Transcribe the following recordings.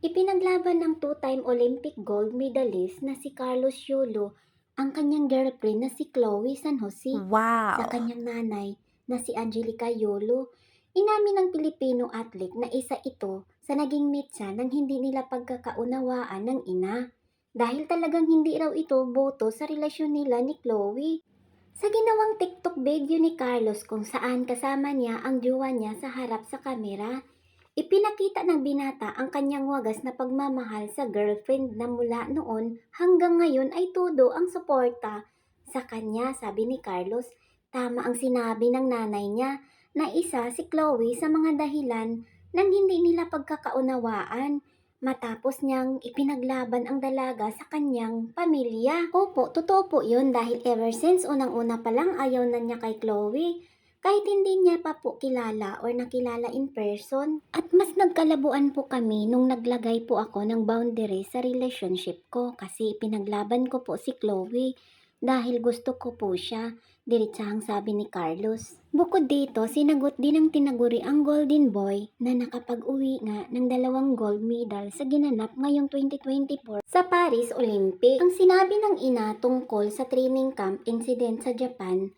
Ipinaglaban ng two-time Olympic gold medalist na si Carlos Yulo ang kanyang girlfriend na si Chloe San Jose sa Wow. kanyang nanay na si Angelica Yulo. Inamin ng Pilipino athlete na isa ito sa naging mitsa ng hindi nila pagkakaunawaan ng ina dahil talagang hindi raw ito boto sa relasyon nila ni Chloe. Sa ginawang TikTok video ni Carlos kung saan kasama niya ang jowa niya sa harap sa kamera, ipinakita ng binata ang kanyang wagas na pagmamahal sa girlfriend na mula noon hanggang ngayon ay todo ang suporta sa kanya, sabi ni Carlos. Tama ang sinabi ng nanay niya na isa si Chloe sa mga dahilan ng hindi nila pagkakaunawaan matapos niyang ipinaglaban ang dalaga sa kanyang pamilya. Opo, totoo po yun dahil ever since unang-una pa lang ayaw na niya kay Chloe. Kahit hindi niya pa po kilala or nakilala in person. At mas nagkalabuan po kami nung naglagay po ako ng boundary sa relationship ko kasi pinaglaban ko po si Chloe dahil gusto ko po siya. Diritsahang sabi ni Carlos. Bukod dito, sinagot din ng tinaguri ang Golden Boy na nakapag-uwi nga ng dalawang gold medal sa ginanap ngayong 2024 sa Paris Olympic. Ang sinabi ng ina tungkol sa training camp incident sa Japan,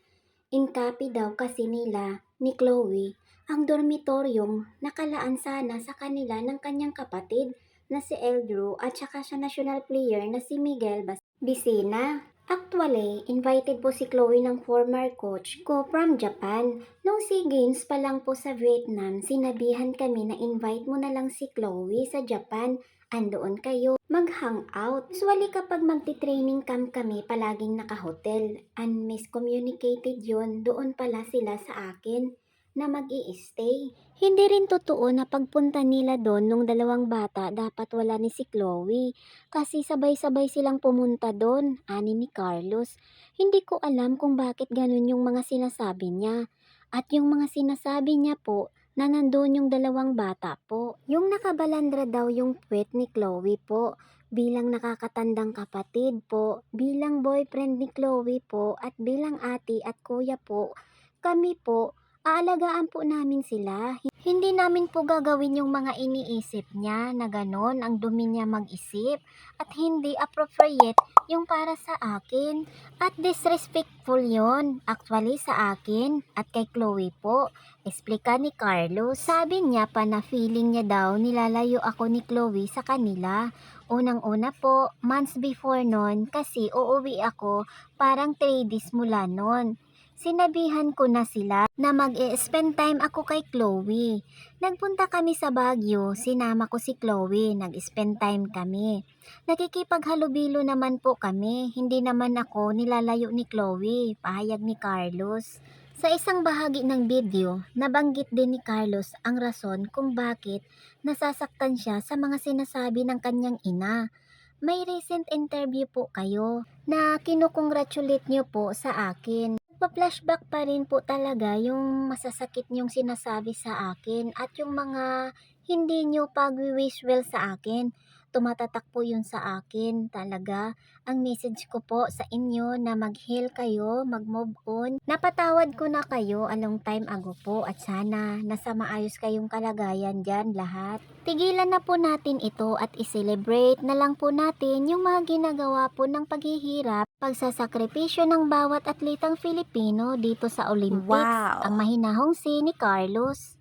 inkapi daw kasi nila ni Chloe ang dormitoryong nakalaan sana sa kanila ng kanyang kapatid na si Eldrew at saka sa national player na si Miguel Vicena. Actually, invited po si Chloe ng former coach ko from Japan. Nung SEA Games pa lang po sa Vietnam, sinabihan kami na invite mo na lang si Chloe sa Japan. Andoon kayo mag-hangout. Usually kapag magti-training camp kami, palaging naka-hotel. And miscommunicated yun, doon pala sila sa akin na mag stay Hindi rin totoo na pagpunta nila doon nung dalawang bata dapat wala ni si Chloe kasi sabay-sabay silang pumunta doon, ani ni Carlos. Hindi ko alam kung bakit ganun yung mga sinasabi niya. At yung mga sinasabi niya po na nandoon yung dalawang bata po. Yung nakabalandra daw yung puwet ni Chloe po bilang nakakatandang kapatid po, bilang boyfriend ni Chloe po at bilang ate at kuya po. Kami po aalagaan po namin sila. Hindi namin po gagawin yung mga iniisip niya na ganon ang dumi niya mag-isip at hindi appropriate yung para sa akin at disrespectful yon actually sa akin at kay Chloe po. Explika ni Carlos. Sabi niya pa na feeling niya daw nilalayo ako ni Chloe sa kanila. Unang-una po, months before nun kasi uuwi ako parang 3 days mula nun sinabihan ko na sila na mag-spend time ako kay Chloe. Nagpunta kami sa Baguio, sinama ko si Chloe, nag-spend time kami. Nakikipaghalubilo naman po kami, hindi naman ako nilalayo ni Chloe, pahayag ni Carlos. Sa isang bahagi ng video, nabanggit din ni Carlos ang rason kung bakit nasasaktan siya sa mga sinasabi ng kanyang ina. May recent interview po kayo na kinukongratulate niyo po sa akin pa-flashback pa rin po talaga yung masasakit niyong sinasabi sa akin at yung mga hindi niyo pag-wish well sa akin. Tumatatak po yun sa akin talaga. Ang message ko po sa inyo na mag-heal kayo, mag-move on. Napatawad ko na kayo a long time ago po at sana nasa maayos kayong kalagayan dyan lahat. Tigilan na po natin ito at i-celebrate na lang po natin yung mga ginagawa po ng paghihirap, pagsasakripisyo ng bawat atlitang Filipino dito sa Olympics. Wow. Ang mahinahong si ni Carlos.